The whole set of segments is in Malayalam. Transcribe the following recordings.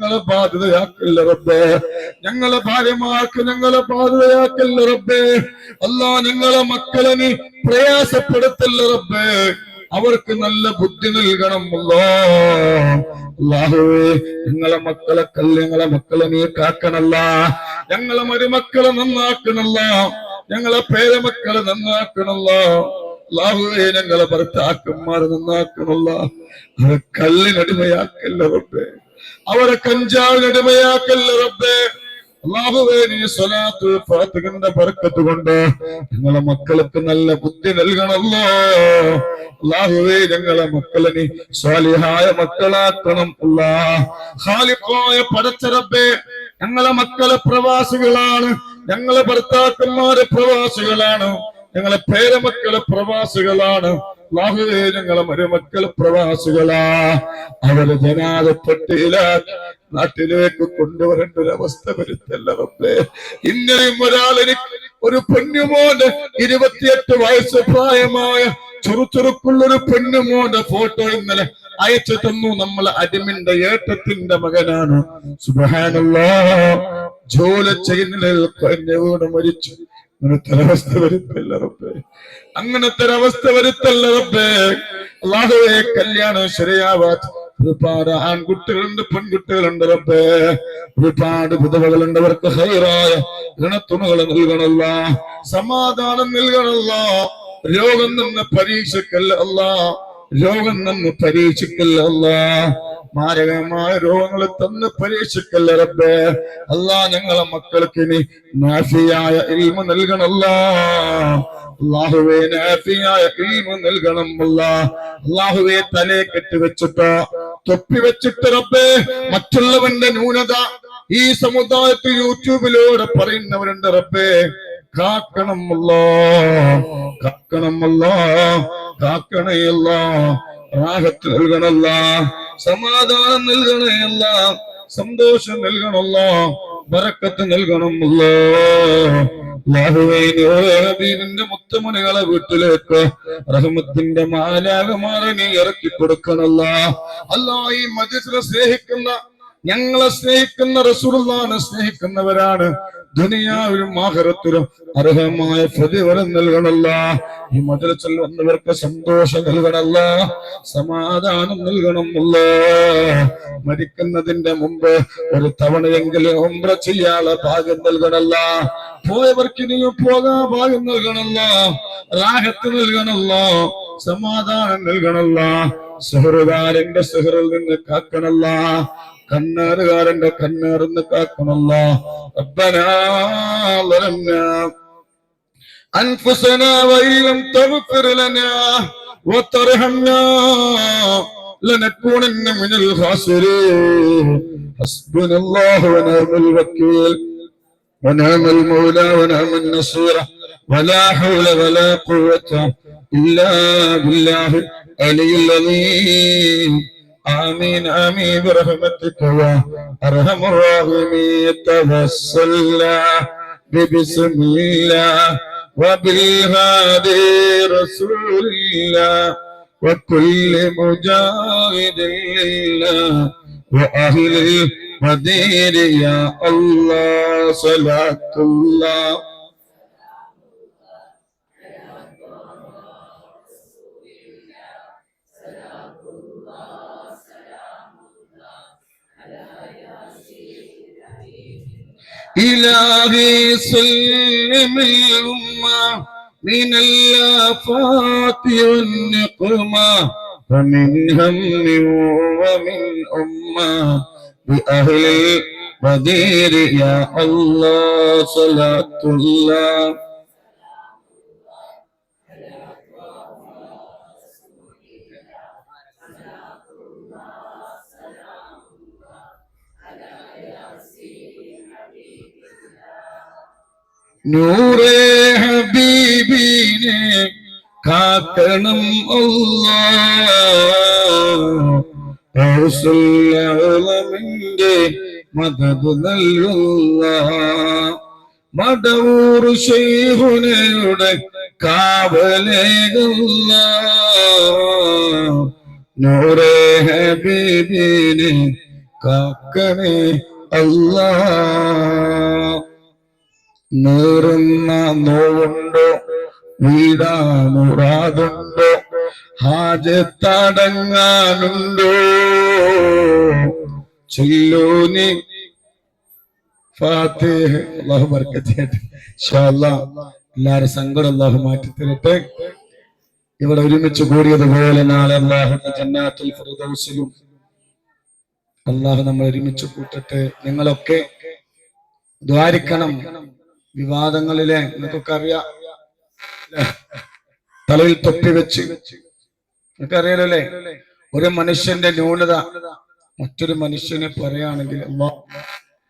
ഞങ്ങളെ ബാധ്യതയാക്കല്ല റബ്ബേ. ഞങ്ങളെ ഭാര്യമാർക്ക് ഞങ്ങളെ ബാധ്യതയാക്കല്ല റബ്ബേ. അല്ലാ ഞങ്ങളെ മക്കളെ നീ പ്രയാസപ്പെടുത്തല്ല റബ്ബേ. അവർക്ക് നല്ല ബുദ്ധി നൽകണം അല്ലോ. അല്ലാഹുവേ ഞങ്ങളെ മക്കളെ കല്ല് ഞങ്ങളെ മക്കളെ നീ കാക്കണല്ല. ഞങ്ങളെ മരുമക്കളെ നന്നാക്കണല്ല. ഞങ്ങളെ പേരമക്കളെ നന്നാക്കണല്ല. അല്ലാഹുവേ ഞങ്ങളെ ഭർത്താക്കന്മാരെ നന്നാക്കണല്ല. കല്ലിനടിമയാക്കല്ല റബ്ബേ. അവരെ കഞ്ചാവിനടിമയാക്കല്ല റബ്ബേ? ബർക്കത്ത് ഞങ്ങളെ മക്കൾക്ക് നല്ല ബുദ്ധി നൽകണല്ലോ അള്ളാഹുവേ ഞങ്ങളെ മക്കളെ സ്വാലിഹായ മക്കളാക്കണം. അല്ലാ പടച്ചറബേ ഞങ്ങളെ മക്കളെ പ്രവാസികളാണ്. ഞങ്ങളെ ഭർത്താക്കന്മാരെ പ്രവാസികളാണ്. ഞങ്ങളെ പേരമക്കളെ പ്രവാസികളാണ്. അള്ളാഹുവേ ഞങ്ങളെ മരുമക്കൾ പ്രവാസികളാ. അവരെ ജനാദപ്പെട്ടിയിലാക്കി നാട്ടിലേക്ക് കൊണ്ടുവരേണ്ട ഒരു അവസ്ഥ വരുത്തല്ല റബ്ബേ. ഇന്നലെയും ഒരാൾ എനിക്ക് ഒരു പെണ്ണുമോന്റെ ഇരുപത്തിയെട്ട് വയസ്സ് പ്രായമായ ചുറുചുറുക്കുള്ള ഒരു പെണ്ണുമോന്റെ ഫോട്ടോ ഇന്നലെ അയച്ചു തന്നു. നമ്മളെ അടിമിന്റെ ഏട്ടത്തിന്റെ മകനാണ്. സുബഹാനല്ലാ. ജോലി ചെയ്യുന്നതിൽ കഴിഞ്ഞ മരിച്ചു. അങ്ങനത്തെ ഒരവസ്ഥ വരുത്തല്ല റബ്ബേ. അങ്ങനത്തെ ഒരവസ്ഥ വരുത്തല്ല റബ്ബേ. അള്ളാഹുവേ കല്യാണം ശരിയാവാത്ത ഒരുപാട് ആൺകുട്ടികളുണ്ട് പെൺകുട്ടികളുണ്ട് റബ്ബേ. ഒരുപാട് വിധവകളുണ്ട് അവർക്ക് ഹൈറായ ഋണത്തുണകൾ നൽകണല്ല. സമാധാനം നൽകണല്ല. രോഗം നിന്ന് പരീക്ഷക്കല്ല അല്ല. രോഗം നിന്ന് പരീക്ഷിക്കല്ല മാരകമായ രോഗങ്ങൾ തന്ന് പരീക്ഷിക്കല്ല റബ്ബേ? അല്ലാ ഞങ്ങളെ മക്കൾക്ക് ഇനി നാഫിയായ ഇൽമ നൽകണല്ല അള്ളാഹുവെ നാഫിയായ ഇൽമ നൽകണം അല്ല അള്ളാഹുവേ തലയെ കെട്ടിവെച്ചിട്ടോ തൊപ്പി വെച്ചിട്ട് റബ്ബേ. മറ്റുള്ളവന്റെ ന്യൂനത ഈ സമുദായത്തിൽ യൂട്യൂബിലൂടെ പറയുന്നവരുണ്ട് റബ്ബേ. കാക്കണമല്ലോ കാക്കണമല്ലോ. കാക്കണയല്ല റാഹത്ത് നൽകണല്ല സമാധാനം നൽകണയല്ല സന്തോഷം നൽകണല്ല ബറക്കത്ത് നൽകണമല്ലോ. ലാഹുവൈന്റെ വീട്ടിലേക്ക് റഹ്മത്തിന്റെ മാലാകമാറെ നീ ഇറക്കി കൊടുക്കണല്ല അല്ല ഈ മജിസിനെ സ്നേഹിക്കുന്ന ഞങ്ങളെ സ്നേഹിക്കുന്ന റസൂലുള്ളാനെ സ്നേഹിക്കുന്നവരാണ്. ദുനിയാവിലും ആഹരത്തിലും അർഹമായ പ്രതിഫലം നൽകണല്ല. ഈ മദ്രസിൽ വന്നവർക്ക് സന്തോഷം നൽകണല്ല. സമാധാനം നൽകണമല്ല. മരിക്കുന്നതിന്റെ മുമ്പ് ഒരു തവണയെങ്കിലും ഉംറ ചെയ്യാനുള്ള ഭാഗ്യം നൽകണല്ല. പോയവർക്ക് ഇനിയും പോകാൻ ഭാഗ്യം നൽകണല്ല. രാഹത്ത് നൽകണല്ല. സമാധാനം നൽകണല്ല. സുഹൃദാരന്റെ സുഹറിൽ നിന്ന് കാക്കണല്ല. കണ്ണേറുകാരന്റെ കണ്ണേറിന്ന് കാക്കണല്ല ربنا ظلمنا أنفسنا وإن لم تغفر لنا وترحمنا لنكونن من الخاسرين حسبنا الله ونعم الوكيل ونعم المولى ونعم النصير ولا حول ولا قوة إلا بالله العلي العظيم آمين آمين برحمتك يا أرحم الراحمين. توسلنا ببسم الله وبالهادي رسول الله وكل مجاهد لله وأهل المدير يا الله صلاة الله إلهي سلم الأمة من الآفات والنقمة فمن هم ومن أمة. بأهل البدير يا الله صلاة الله. നൂറേ ഹബീബിനെ കാക്കണം അള്ളാഹുമിന്റെ മതത് നല്ല മടവൂർ ശൈഹുനയുടെ കാവലേകുന്ന നൂറേ ഹബീബിനെ കാക്കണേ അല്ലാ നേറുന്ന നോവുണ്ടോ? വീടാനുറാതുണ്ടോ ഹാജത്തടങ്ങാനുണ്ടോ? ചൊല്ലൂനി എല്ലാവരും സങ്കടം അല്ലാഹു മാറ്റി തരട്ടെ. ഇവിടെ ഒരുമിച്ച് കൂടിയതുപോലെ നാളെ അള്ളാഹുന്റെ ജന്നാത്തിൽ ഫിർദൗസിലും അള്ളാഹു നമ്മൾ ഒരുമിച്ച് കൂട്ടട്ടെ. നിങ്ങളൊക്കെ ദ്വാരിക്കണം. വിവാദങ്ങളിലെ നിങ്ങൾക്കൊക്കെ അറിയാം. തലയിൽ തൊപ്പി വെച്ച്. നിങ്ങൾക്ക് അറിയാലോ അല്ലേ? ഒരു മനുഷ്യന്റെ ന്യൂനത. മറ്റൊരു മനുഷ്യനെ പറയുകയാണെങ്കിൽ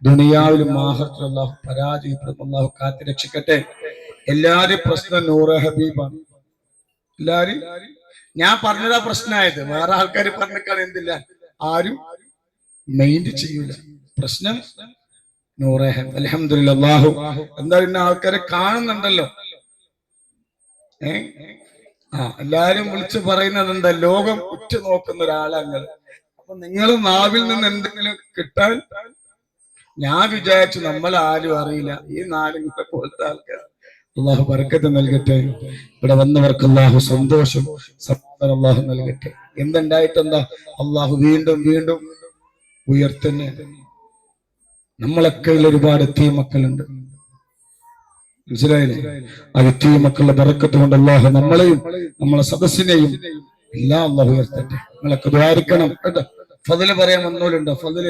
ദുനിയാവിലും മാഹത്തിൽ പരാജയപ്പെടും. അള്ളാഹു കാത്തി രക്ഷിക്കട്ടെ. എല്ലാരും പ്രശ്നം നൂറ ഹബീബാണ്. എല്ലാരും? ഞാൻ പറഞ്ഞതാ പ്രശ്നമായത് വേറെ ആൾക്കാർ പറഞ്ഞിട്ടാണ് എന്തില്ല? ആരും മൈൻഡ് ചെയ്യൂല. പ്രശ്നം നൂറേ അലഹമില്ല എന്താ പിന്നെ ആൾക്കാരെ കാണുന്നുണ്ടല്ലോ? ഏ? ആ എല്ലാരും വിളിച്ചു പറയുന്നത് എന്താ ലോകം ഉറ്റു നോക്കുന്ന ഒരാളങ്ങൾ അപ്പൊ നിങ്ങൾ നാവിൽ നിന്ന് എന്തെങ്കിലും കിട്ടാൻ? ഞാൻ വിചാരിച്ചു നമ്മൾ ആരും അറിയില്ല. ഈ നാലുങ്ങളെ പോലത്തെ ആൾക്കാർ. അള്ളാഹു ബർക്കത്ത് നൽകട്ടെ. ഇവിടെ വന്നവർക്ക് അള്ളാഹു സന്തോഷം. സമാധാനം അള്ളാഹു നൽകട്ടെ. എന്തുണ്ടായിട്ടെന്താ? അള്ളാഹു വീണ്ടും വീണ്ടും ഉയർത്തന്നെ. നമ്മളൊക്കെ ഒരുപാട് എത്തിയ മക്കളുണ്ട് മനസ്സിലായില്ലേ ആ എത്തിയ മക്കളുടെ ബറക്കത്ത് കൊണ്ട് അള്ളാഹു നമ്മളെയും നമ്മളെ സദസ്സിനെയും എല്ലാം അള്ളാഹു ഉയർത്തട്ടെ. നിങ്ങളൊക്കെ ദ്വാരിക്കണം. ഫതിൽ പറയാൻ വന്നോലുണ്ടോ ഫതിൽ